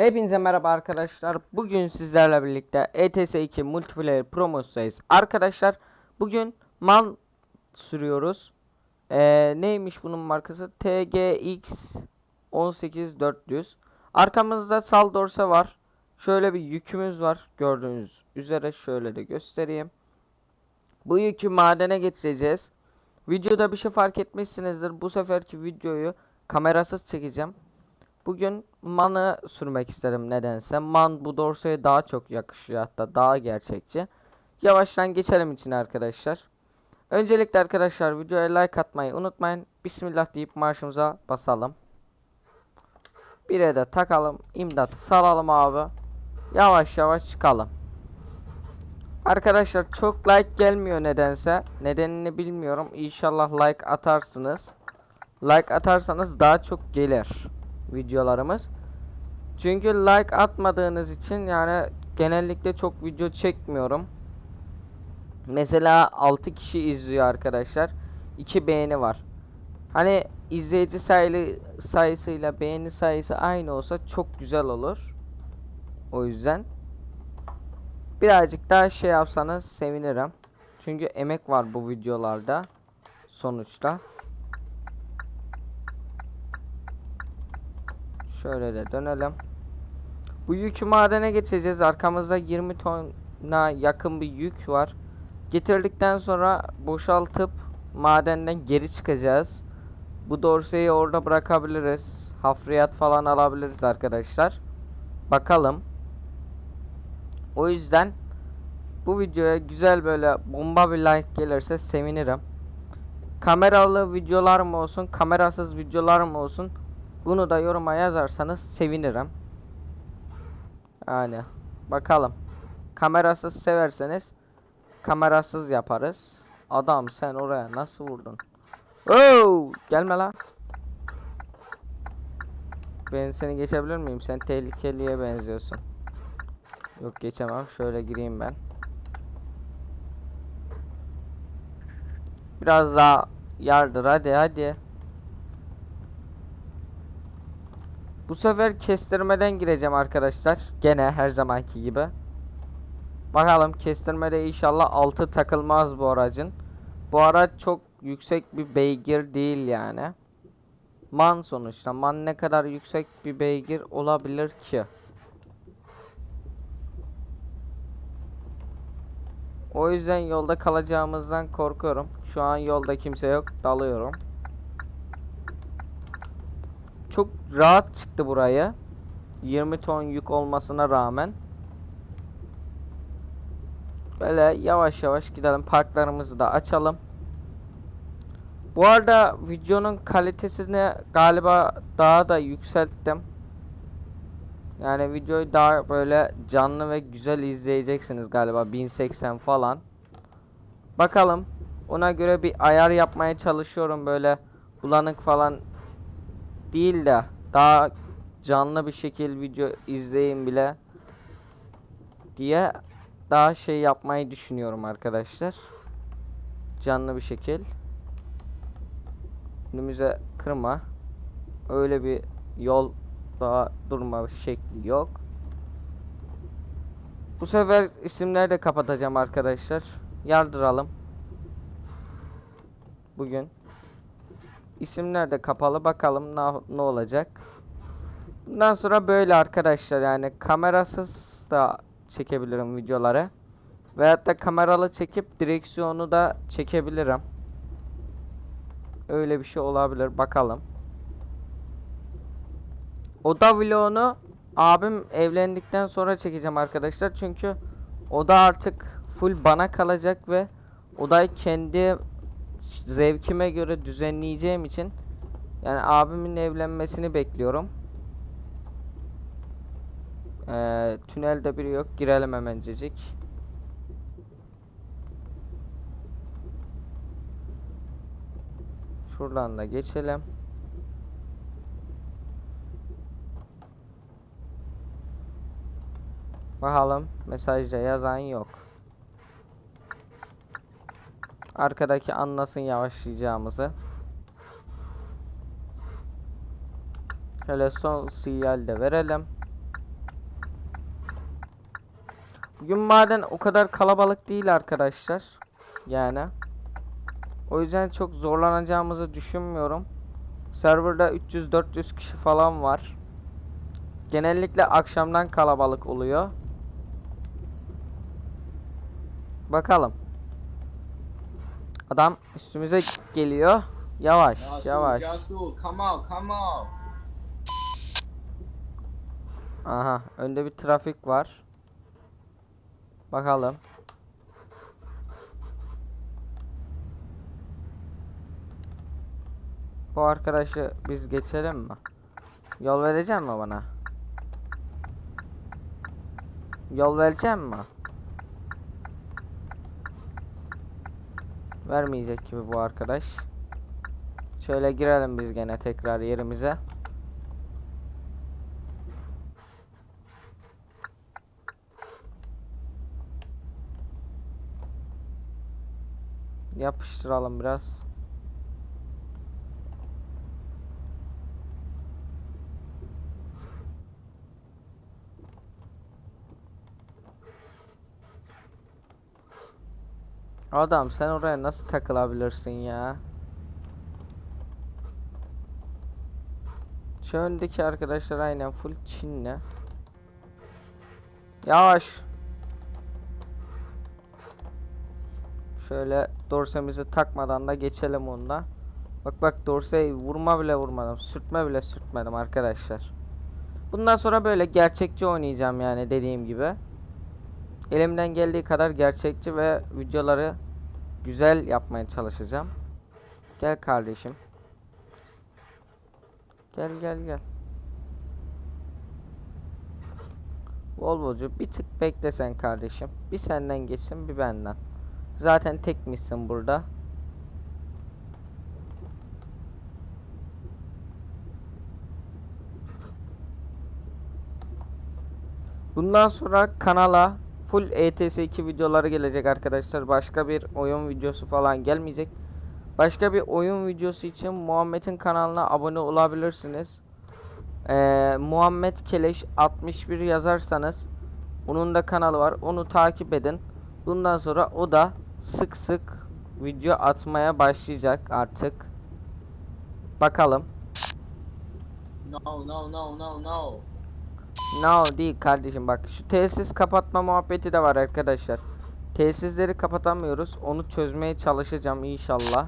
Hepinize merhaba arkadaşlar. Bugün sizlerle birlikte ETS 2 Multiplayer promosundayız. Arkadaşlar bugün man sürüyoruz. Ee, neymiş bunun markası? TGX 18400. Arkamızda Saldorsa var. Şöyle bir yükümüz var. Gördüğünüz üzere şöyle de göstereyim. Bu yükü madene getireceğiz. Videoda bir şey fark etmişsinizdir. Bu seferki videoyu kamerasız çekeceğim. Bugün manı sürmek isterim nedense. Man bu dorsaya daha çok yakışıyor hatta daha gerçekçi. Yavaştan geçelim için arkadaşlar. Öncelikle arkadaşlar videoya like atmayı unutmayın. Bismillah deyip marşımıza basalım. Bire de takalım. imdat salalım abi. Yavaş yavaş çıkalım. Arkadaşlar çok like gelmiyor nedense. Nedenini bilmiyorum. İnşallah like atarsınız. Like atarsanız daha çok gelir videolarımız. Çünkü like atmadığınız için yani genellikle çok video çekmiyorum. Mesela 6 kişi izliyor arkadaşlar. 2 beğeni var. Hani izleyici sayılı sayısıyla beğeni sayısı aynı olsa çok güzel olur. O yüzden birazcık daha şey yapsanız sevinirim. Çünkü emek var bu videolarda sonuçta. Şöyle de dönelim. Bu yükü madene geçeceğiz. Arkamızda 20 tona yakın bir yük var. Getirdikten sonra boşaltıp madenden geri çıkacağız. Bu dorseyi orada bırakabiliriz. Hafriyat falan alabiliriz arkadaşlar. Bakalım. O yüzden bu videoya güzel böyle bomba bir like gelirse sevinirim. Kameralı videolar mı olsun, kamerasız videolar mı olsun? Bunu da yoruma yazarsanız sevinirim. Yani bakalım. Kamerasız severseniz kamerasız yaparız. Adam sen oraya nasıl vurdun? Oo, gelme la. Ben seni geçebilir miyim? Sen tehlikeliye benziyorsun. Yok geçemem. Şöyle gireyim ben. Biraz daha yardır hadi hadi. Bu sefer kestirmeden gireceğim arkadaşlar. Gene her zamanki gibi. Bakalım kestirmede inşallah altı takılmaz bu aracın. Bu araç çok yüksek bir beygir değil yani. Man sonuçta. Man ne kadar yüksek bir beygir olabilir ki? O yüzden yolda kalacağımızdan korkuyorum. Şu an yolda kimse yok. Dalıyorum. Çok rahat çıktı buraya. 20 ton yük olmasına rağmen. Böyle yavaş yavaş gidelim. Parklarımızı da açalım. Bu arada videonun kalitesini galiba daha da yükselttim. Yani videoyu daha böyle canlı ve güzel izleyeceksiniz galiba 1080 falan. Bakalım. Ona göre bir ayar yapmaya çalışıyorum böyle bulanık falan değil de daha canlı bir şekil video izleyin bile diye daha şey yapmayı düşünüyorum arkadaşlar. Canlı bir şekil. Önümüze kırma. Öyle bir yol daha durma şekli yok. Bu sefer isimleri de kapatacağım arkadaşlar. Yardıralım. Bugün. İsimler de kapalı. Bakalım ne, ne olacak. Bundan sonra böyle arkadaşlar yani kamerasız da çekebilirim videoları. Veyahut da kameralı çekip direksiyonu da çekebilirim. Öyle bir şey olabilir. Bakalım. Oda vlogunu abim evlendikten sonra çekeceğim arkadaşlar. Çünkü oda artık full bana kalacak ve odayı kendi zevkime göre düzenleyeceğim için yani abimin evlenmesini bekliyorum. Ee, tünelde biri yok. Girelim hemencecik. Şuradan da geçelim. Bakalım mesajda yazan yok. Arkadaki anlasın yavaşlayacağımızı. Şöyle son sinyal de verelim. Bugün maden o kadar kalabalık değil arkadaşlar. Yani. O yüzden çok zorlanacağımızı düşünmüyorum. Serverda 300-400 kişi falan var. Genellikle akşamdan kalabalık oluyor. Bakalım. Adam üstümüze geliyor. Yavaş, Yasu, yavaş. Yasu, come out, come out. Aha, önde bir trafik var. Bakalım. Bu arkadaşı biz geçelim mi? Yol verecek mi bana? Yol verecek mi? Vermeyecek gibi bu arkadaş. Şöyle girelim biz gene tekrar yerimize. Yapıştıralım biraz. Adam sen oraya nasıl takılabilirsin ya? Şu öndeki arkadaşlar aynen full Çinli. Yavaş. Şöyle dorsemizi takmadan da geçelim onda. Bak bak dorseyi vurma bile vurmadım. Sürtme bile sürtmedim arkadaşlar. Bundan sonra böyle gerçekçi oynayacağım yani dediğim gibi. Elimden geldiği kadar gerçekçi ve videoları güzel yapmaya çalışacağım. Gel kardeşim. Gel gel gel. Volvocu bir tık beklesen kardeşim. Bir senden geçsin bir benden. Zaten tekmişsin burada. Bundan sonra kanala full ETS2 videoları gelecek arkadaşlar. Başka bir oyun videosu falan gelmeyecek. Başka bir oyun videosu için Muhammed'in kanalına abone olabilirsiniz. Ee, Muhammed Keleş 61 yazarsanız onun da kanalı var. Onu takip edin. Bundan sonra o da sık sık video atmaya başlayacak artık. Bakalım. No, no, no, no, no. No değil kardeşim bak şu tesis kapatma muhabbeti de var arkadaşlar. Tesisleri kapatamıyoruz. Onu çözmeye çalışacağım inşallah.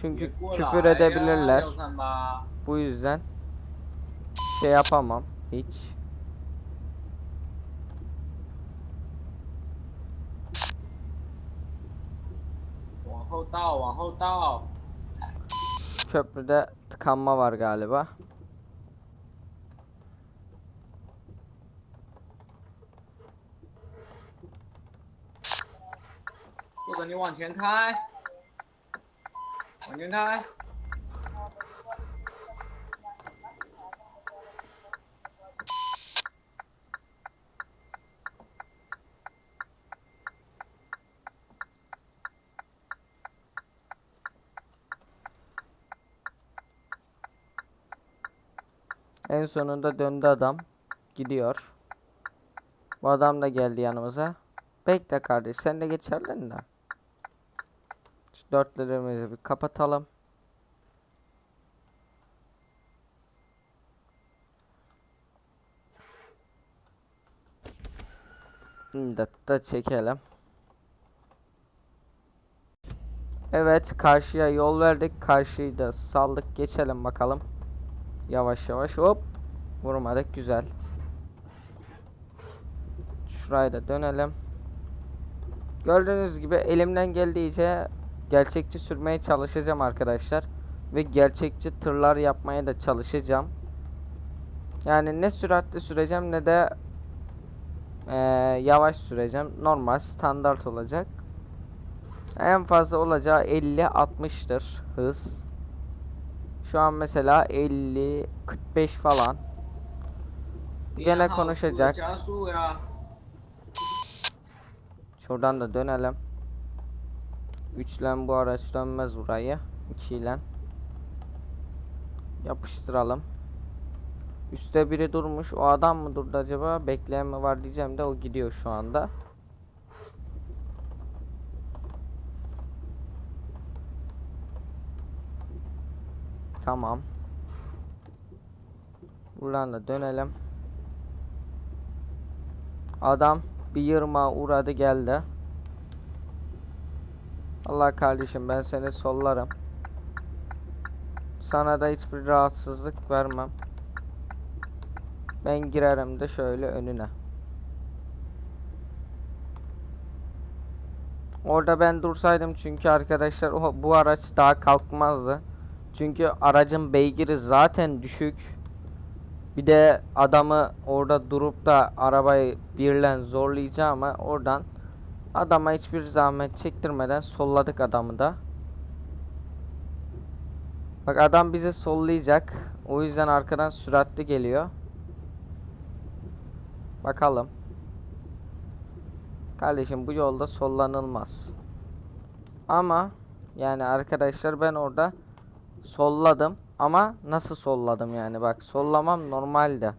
Çünkü küfür edebilirler. Bu yüzden şey yapamam hiç. Şu köprüde tıkanma var galiba. 或者你往前开，往前开。 En sonunda döndü adam. Gidiyor. Bu adam da geldi yanımıza. Bekle kardeş sen de geçerlen de. Dörtlerimizi bir kapatalım. Da çekelim. Evet karşıya yol verdik. Karşıyı da saldık. Geçelim bakalım. Yavaş yavaş hop. Vurmadık güzel. Şurayı da dönelim. Gördüğünüz gibi elimden geldiğince gerçekçi sürmeye çalışacağım arkadaşlar. Ve gerçekçi tırlar yapmaya da çalışacağım. Yani ne süratli süreceğim ne de e, yavaş süreceğim. Normal standart olacak. En fazla olacağı 50-60'tır hız. Şu an mesela 50-45 falan. Gene konuşacak. Şuradan da dönelim. 3 bu araç dönmez burayı. 2 ile yapıştıralım. Üste biri durmuş. O adam mı durdu acaba? Bekleyen mi var diyeceğim de o gidiyor şu anda. Tamam. Buradan da dönelim. Adam bir yırmağa uğradı geldi. Allah kardeşim ben seni sollarım. Sana da hiçbir rahatsızlık vermem. Ben girerim de şöyle önüne. Orada ben dursaydım çünkü arkadaşlar o bu araç daha kalkmazdı. Çünkü aracın beygiri zaten düşük. Bir de adamı orada durup da arabayı birlen zorlayacağıma oradan adama hiçbir zahmet çektirmeden solladık adamı da. Bak adam bizi sollayacak. O yüzden arkadan süratli geliyor. Bakalım. Kardeşim bu yolda sollanılmaz. Ama yani arkadaşlar ben orada solladım ama nasıl solladım yani bak sollamam normalde.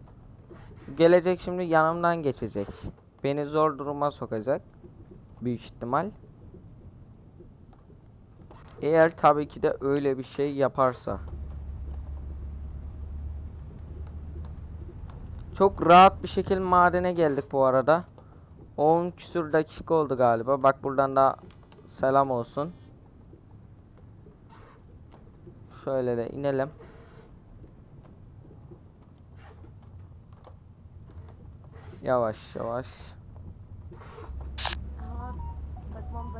Gelecek şimdi yanımdan geçecek. Beni zor duruma sokacak. Büyük ihtimal. Eğer tabii ki de öyle bir şey yaparsa. Çok rahat bir şekilde madene geldik bu arada. 10 küsür dakika oldu galiba. Bak buradan da selam olsun. Şöyle de inelim. Yavaş yavaş.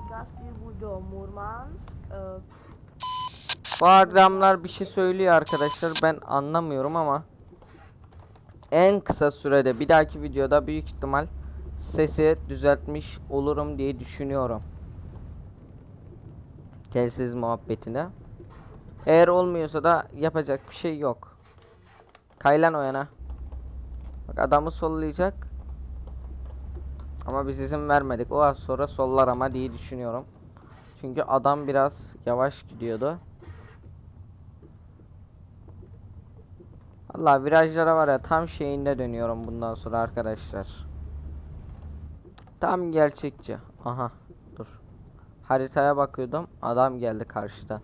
Tak mám zakázky buď do Murmansk, eh, Bu adamlar bir şey söylüyor arkadaşlar. Ben anlamıyorum ama en kısa sürede bir dahaki videoda büyük ihtimal sesi düzeltmiş olurum diye düşünüyorum. Telsiz muhabbetine. Eğer olmuyorsa da yapacak bir şey yok. Kaylan o yana. Bak adamı sollayacak. Ama biz izin vermedik. O az sonra sollar ama diye düşünüyorum. Çünkü adam biraz yavaş gidiyordu. Allah virajlara var ya tam şeyinde dönüyorum bundan sonra arkadaşlar. Tam gerçekçi. Aha dur. Haritaya bakıyordum. Adam geldi karşıdan.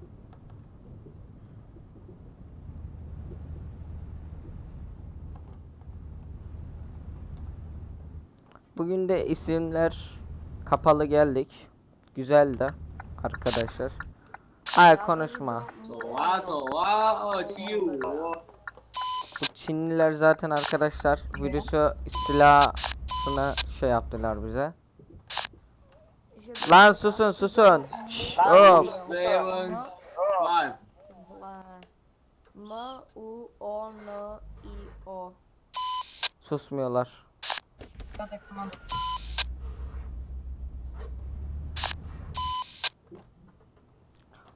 Bugün de isimler kapalı geldik. Güzel de arkadaşlar. Ay konuşma. Bu Çinliler zaten arkadaşlar virüsü istilasını şey yaptılar bize. Lan susun susun. Şşş, hop. Susmuyorlar five。vole, M, U, O, N, I, O. Susmuyorlar.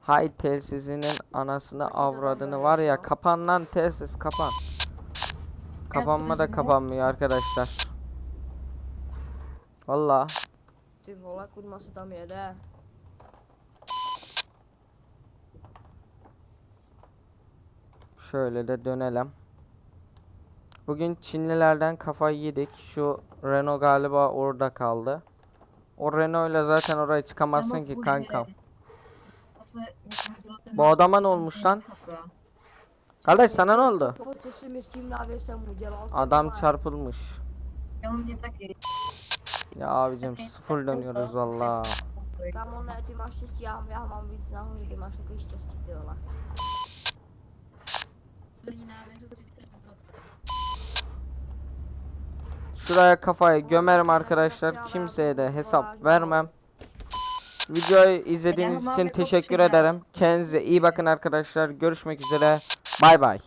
Hay telsizinin anasını avradını var ya kapan lan telsiz kapan. Kapanma da kapanmıyor arkadaşlar. Valla Ty vole, kudma se tam jede. Şöyle de dönelim. Bugün Çinlilerden kafayı yedik. Şu Renault galiba orada kaldı. O Renault ile zaten oraya çıkamazsın ki kankam. Bu adama ne olmuş lan? Kardeş sana ne oldu? Adam çarpılmış. Ya abicim sıfır dönüyoruz valla. Şuraya kafayı gömerim arkadaşlar. Kimseye de hesap vermem. Videoyu izlediğiniz için teşekkür ederim. Kendinize iyi bakın arkadaşlar. Görüşmek üzere. Bay bay.